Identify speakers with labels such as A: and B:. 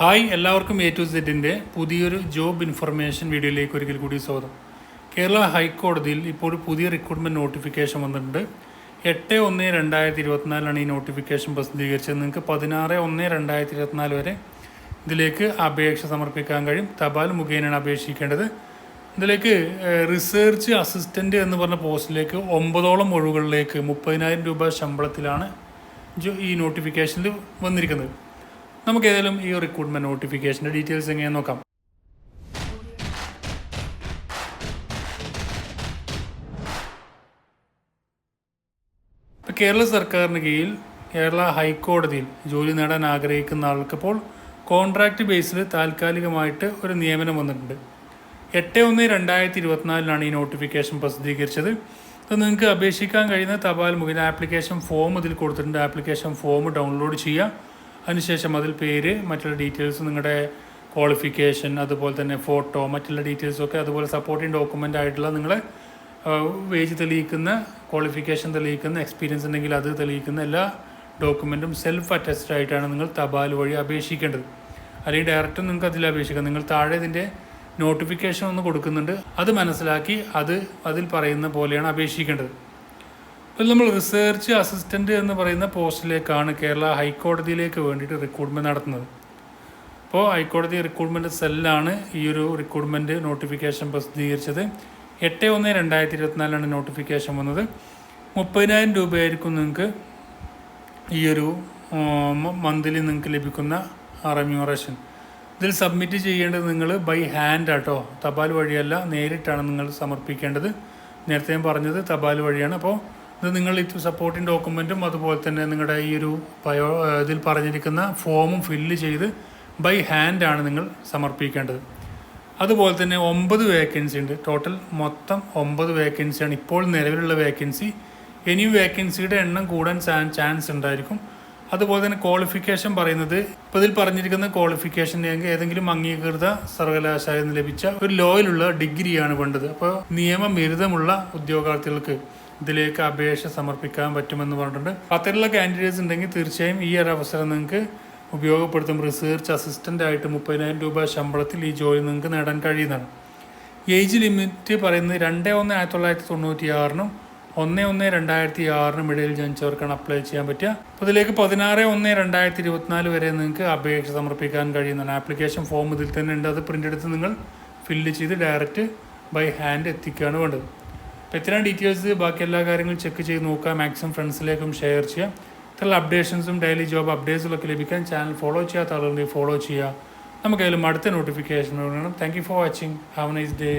A: Hi എല്ലാവർക്കും A to സെറ്റിന്റെ പുതിയൊരു ജോബ് ഇൻഫർമേഷൻ വീഡിയോയിലേക്ക് ഒരിക്കൽ കൂടി സ്വാഗതം. കേരള ഹൈക്കോടതിയിൽ ഇപ്പോൾ പുതിയ റിക്രൂട്ട്മെന്റ് നോട്ടിഫിക്കേഷൻ വന്നിട്ടുണ്ട്. എട്ട് ഒന്ന് രണ്ടായിരത്തി ഇരുപത്തിനാലാണ് ഈ നോട്ടിഫിക്കേഷൻ പ്രസിദ്ധീകരിച്ചത്. നിങ്ങൾക്ക് പതിനാറ് ഒന്ന് രണ്ടായിരത്തി ഇരുപത്തിനാല് വരെ ഇതിലേക്ക് അപേക്ഷ സമർപ്പിക്കാൻ കഴിയും. തപാൽ മുഖേനയാണ് അപേക്ഷിക്കേണ്ടത്. ഇതിലേക്ക് റിസർച്ച് അസിസ്റ്റന്റ് എന്ന് പറഞ്ഞ പോസ്റ്റിലേക്ക് ഒമ്പതോളം ഒഴിവുകളിലേക്ക് മുപ്പതിനായിരം രൂപ ശമ്പളത്തിലാണ് ഈ നോട്ടിഫിക്കേഷനിൽ വന്നിരിക്കുന്നത്. നമുക്ക് ഏതായാലും ഈ റിക്രൂട്ട്മെന്റ് നോട്ടിഫിക്കേഷന്റെ ഡീറ്റെയിൽസ് എങ്ങനെ നോക്കാം. കേരള സർക്കാരിന് കീഴിൽ കേരള ഹൈക്കോടതിയിൽ ജോലി നേടാൻ ആഗ്രഹിക്കുന്ന ആൾക്കിപ്പോൾ കോൺട്രാക്റ്റ് ബേസിൽ താൽക്കാലികമായിട്ട് ഒരു നിയമനം വന്നിട്ടുണ്ട്. എട്ട് ഒന്ന് രണ്ടായിരത്തി ഇരുപത്തിനാലിലാണ് ഈ നോട്ടിഫിക്കേഷൻ പ്രസിദ്ധീകരിച്ചത്. അത് നിങ്ങൾക്ക് അപേക്ഷിക്കാൻ കഴിയുന്ന തപാൽ മുഖേന ആപ്ലിക്കേഷൻ ഫോം ഇതിൽ കൊടുത്തിട്ടുണ്ട്. ആപ്ലിക്കേഷൻ ഫോം ഡൗൺലോഡ് ചെയ്യുക. അതിനുശേഷം അതിൽ പേര് മറ്റുള്ള ഡീറ്റെയിൽസ് നിങ്ങളുടെ ക്വാളിഫിക്കേഷൻ അതുപോലെ തന്നെ ഫോട്ടോ മറ്റുള്ള ഡീറ്റെയിൽസ് ഒക്കെ അതുപോലെ സപ്പോർട്ടിങ് ഡോക്യുമെന്റ് ആയിട്ടുള്ള നിങ്ങൾ വേജ് തെളിയിക്കുന്ന ക്വാളിഫിക്കേഷൻ തെളിയിക്കുന്ന എക്സ്പീരിയൻസ് ഉണ്ടെങ്കിൽ അത് തെളിയിക്കുന്ന എല്ലാ ഡോക്യുമെന്റും സെൽഫ് അറ്റസ്റ്റഡ് ആയിട്ടാണ് നിങ്ങൾ തപാൽ വഴി അപേക്ഷിക്കേണ്ടത്. അല്ലെങ്കിൽ ഡയറക്റ്റ് നിങ്ങൾക്ക് അതിൽ അപേക്ഷിക്കാം. നിങ്ങൾ താഴെ ഇതിന്റെ നോട്ടിഫിക്കേഷൻ ഒന്ന് കൊടുക്കുന്നുണ്ട്. അത് മനസ്സിലാക്കി അത് അതിൽ പറയുന്ന പോലെയാണ് അപേക്ഷിക്കേണ്ടത്. നമ്മൾ റിസർച്ച് അസിസ്റ്റന്റ് എന്ന് പറയുന്ന പോസ്റ്റിലേക്കാണ് കേരള ഹൈക്കോടതിയിലേക്ക് വേണ്ടിയിട്ട് റിക്രൂട്ട്മെന്റ് നടത്തുന്നത്. അപ്പോൾ ഹൈക്കോടതി റിക്രൂട്ട്മെന്റ് സെല്ലാണ് ഈ ഒരു റിക്രൂട്ട്മെന്റ് നോട്ടിഫിക്കേഷൻ പ്രസിദ്ധീകരിച്ചത്. എട്ട് ഒന്ന് രണ്ടായിരത്തി ഇരുപത്തിനാലിലാണ് നോട്ടിഫിക്കേഷൻ വന്നത്. മുപ്പതിനായിരം രൂപയായിരിക്കും നിങ്ങൾക്ക് ഈ ഒരു മന്ത്ലി നിങ്ങൾക്ക് ലഭിക്കുന്ന റെമ്യൂറേഷൻ ഇതിൽ സബ്മിറ്റ് ചെയ്യേണ്ടത് നിങ്ങൾ ബൈ ഹാൻഡ് ആട്ടോ. തപാൽ വഴിയല്ല നേരിട്ടാണ് നിങ്ങൾ സമർപ്പിക്കേണ്ടത്. നേരത്തെ ഞാൻ പറഞ്ഞത് തപാൽ വഴിയാണ്. അപ്പോൾ ഇത് നിങ്ങൾ ഇത് സപ്പോർട്ടിങ് ഡോക്യുമെന്റും അതുപോലെ തന്നെ നിങ്ങളുടെ ഈ ഒരു ബയോ ഇതിൽ പറഞ്ഞിരിക്കുന്ന ഫോമും ഫില്ല് ചെയ്ത് ബൈ ഹാൻഡാണ് നിങ്ങൾ സമർപ്പിക്കേണ്ടത്. അതുപോലെ തന്നെ ഒമ്പത് വേക്കൻസി ഉണ്ട്. ടോട്ടൽ മൊത്തം ഒമ്പത് വേക്കൻസിയാണ് ഇപ്പോൾ നിലവിലുള്ള വേക്കൻസി ഇനിയും വേക്കൻസിയുടെ എണ്ണം കൂടാൻ ചാൻ- ചാൻസ് ഉണ്ടായിരിക്കും. അതുപോലെ തന്നെ ക്വാളിഫിക്കേഷൻ പറയുന്നത് ഇപ്പോൾ ഇതിൽ പറഞ്ഞിരിക്കുന്ന ക്വാളിഫിക്കേഷൻ ഏതെങ്കിലും അംഗീകൃത സർവകലാശാലയിൽ നിന്ന് ലഭിച്ച ഒരു ലോയിലുള്ള ഡിഗ്രിയാണ് വേണ്ടത്. അപ്പോൾ നിയമബിരുദമുള്ള ഉദ്യോഗാർത്ഥികൾക്ക് ഇതിലേക്ക് അപേക്ഷ സമർപ്പിക്കാൻ പറ്റുമെന്ന് പറഞ്ഞിട്ടുണ്ട്. അത്തരത്തിലുള്ള കാൻഡിഡേറ്റ്സ് ഉണ്ടെങ്കിൽ തീർച്ചയായും ഈ ഒരു അവസരം നിങ്ങൾക്ക് ഉപയോഗപ്പെടുത്തും. റിസർച്ച് അസിസ്റ്റന്റ് ആയിട്ട് മുപ്പതിനായിരം രൂപ ശമ്പളത്തിൽ ഈ ജോലി നിങ്ങൾക്ക് നേടാൻ കഴിയുന്നതാണ്. ഏജ് ലിമിറ്റ് പറയുന്നത് രണ്ട് ഒന്ന് ആയിരത്തി തൊള്ളായിരത്തി തൊണ്ണൂറ്റി ആറിനും ഒന്ന് ഒന്ന് രണ്ടായിരത്തി ആറിനും ഇടയിൽ ജനിച്ചവർക്കാണ് അപ്ലൈ ചെയ്യാൻ പറ്റുക. അപ്പോൾ ഇതിലേക്ക് പതിനാറ് ഒന്ന് രണ്ടായിരത്തി ഇരുപത്തിനാല് വരെ നിങ്ങൾക്ക് അപേക്ഷ സമർപ്പിക്കാൻ കഴിയുന്നതാണ്. ആപ്ലിക്കേഷൻ ഫോം ഇതിൽ തന്നെ ഉണ്ട്. അത് പ്രിന്റ് എടുത്ത് നിങ്ങൾ ഫില്ല് ചെയ്ത് ഡയറക്റ്റ് ബൈ ഹാൻഡ് എത്തിക്കുകയാണ് വേണ്ടത്. അപ്പോൾ ഡീറ്റെയിൽസ് ബാക്കി എല്ലാ കാര്യങ്ങളും ചെക്ക് ചെയ്ത് നോക്കുക. മാക്സിമം ഫ്രണ്ട്സിലേക്കും ഷെയർ ചെയ്യുക. ഇത്രയുള്ള അപ്ഡേഷൻസും ഡെയിലി ജോബ് അപ്ഡേറ്റ്സുകളൊക്കെ ലഭിക്കാൻ ചാനൽ ഫോളോ ചെയ്യാത്ത ആളുകളുണ്ടെങ്കിൽ ഫോളോ ചെയ്യുക. നമുക്കതിലും അടുത്ത നോട്ടിഫിക്കേഷൻ വേണം thank you for watching have nice day